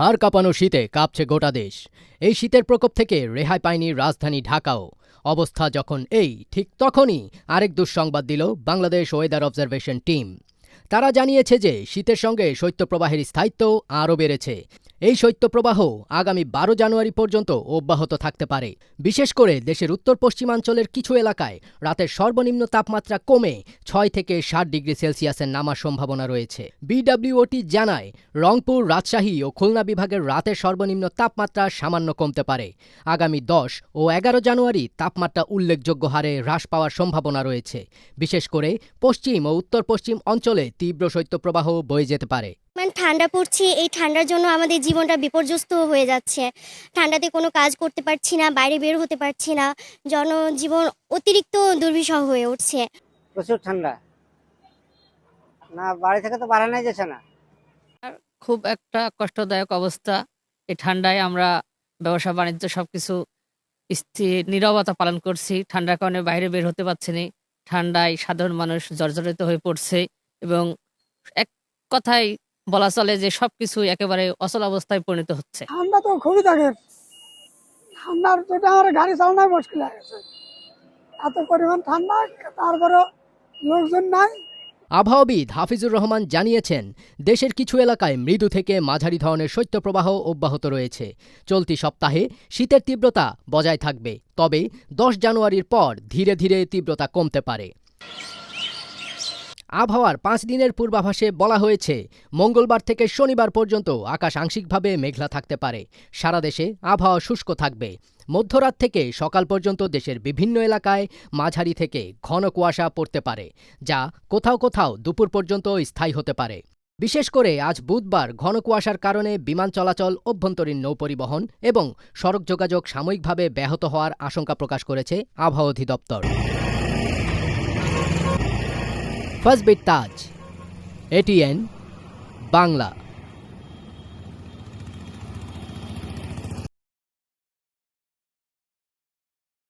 হাড় কাঁপানো শীতে কাঁপছে গোটা দেশ। এই শীতের প্রকোপ থেকে রেহাই পায়নি রাজধানী ঢাকাও। অবস্থা যখন এই, ঠিক তখনই আরেক দুঃসংবাদ দিল বাংলাদেশ ওয়েদার অবজারভেশন টিম। তারা জানিয়েছে যে শীতের সঙ্গে শৈত্যপ্রবাহের স্থায়িত্ব আরও বেড়েছে। এই শৈত্যপ্রবাহ আগামী বারো জানুয়ারি পর্যন্ত অব্যাহত থাকতে পারে। বিশেষ করে দেশের উত্তর পশ্চিমাঞ্চলের কিছু এলাকায় রাতের সর্বনিম্ন তাপমাত্রা কমে ছয় থেকে ষাট ডিগ্রি সেলসিয়াসের নামার সম্ভাবনা রয়েছে। বিডব্লিউওটি জানায়, রংপুর, রাজশাহী ও খুলনা বিভাগের রাতের সর্বনিম্ন তাপমাত্রা সামান্য কমতে পারে। আগামী দশ ও এগারো জানুয়ারি তাপমাত্রা উল্লেখযোগ্য হারে হ্রাস পাওয়ার সম্ভাবনা রয়েছে। বিশেষ করে পশ্চিম ও উত্তর পশ্চিম অঞ্চলে তীব্র শৈত্যপ্রবাহ বয়ে যেতে পারে। ঠান্ডা পড়ছে এই ঠান্ডার জন্য আমাদের জীবনটা বিপর্যস্ত হয়ে যাচ্ছে। ঠান্ডাতে কোনো কাজ করতে পারছি না বাইরে বের হতে পারছি না জনজীবন অতিরিক্ত দুর্বিষহ হয়ে উঠছে। প্রচুর ঠান্ডা। না বাড়ি থেকে তো বাড়ানোই যাচ্ছে না। খুব একটা কষ্টদায়ক অবস্থা। এই ঠান্ডায় আমরা ব্যবসা বাণিজ্য সবকিছু স্থির নীরবতা পালন করছি। ঠান্ডার কারণে বাইরে বের হতে পারছি না। ঠান্ডায় সাধারণ মানুষ জর্জরিত হয়ে পড়ছে এবং এক কথায় বলা চলে যে সবকিছু একেবারে অচল অবস্থায় পরিণত হচ্ছে। ঠান্ডা তো খুবই থাকে। ঠান্ডার যেটা আমার গাড়ি চালানোই মুশকিল হয়ে গেছে। এত পরিমাণ ঠান্ডা তারপরে লোকজন নাই। আবহাওয়াবিদ হাফিজুর রহমান জানিয়েছেন দেশের কিছু এলাকায় মৃদু থেকে মাঝারি ধরনের শৈত্যপ্রবাহ অব্যাহত রয়েছে। চলতি সপ্তাহে শীতের তীব্রতা বজায় থাকবে তবে দশ জানুয়ারির পর ধীরে ধীরে তীব্রতা কমতে পারে। আবহাওয়ার পাঁচ দিনের পূর্বাভাসে বলা হয়েছে, মঙ্গলবার থেকে শনিবার পর্যন্ত আকাশ আংশিকভাবে মেঘলা থাকতে পারে। সারা দেশে আবহাওয়া শুষ্ক থাকবে। মধ্যরাত থেকে সকাল পর্যন্ত দেশের বিভিন্ন এলাকায় মাঝারি থেকে ঘন কুয়াশা পড়তে পারে, যা কোথাও কোথাও দুপুর পর্যন্ত স্থায়ী হতে পারে। বিশেষ করে আজ বুধবার ঘন কুয়াশার কারণে বিমান চলাচল অভ্যন্তরীণ নৌপরিবহন এবং সড়ক যোগাযোগ সাময়িকভাবে ব্যাহত হওয়ার আশঙ্কা প্রকাশ করেছে আবহাওয়া অধিদপ্তর। ফাজবিট তাজ এটিএন বাংলা।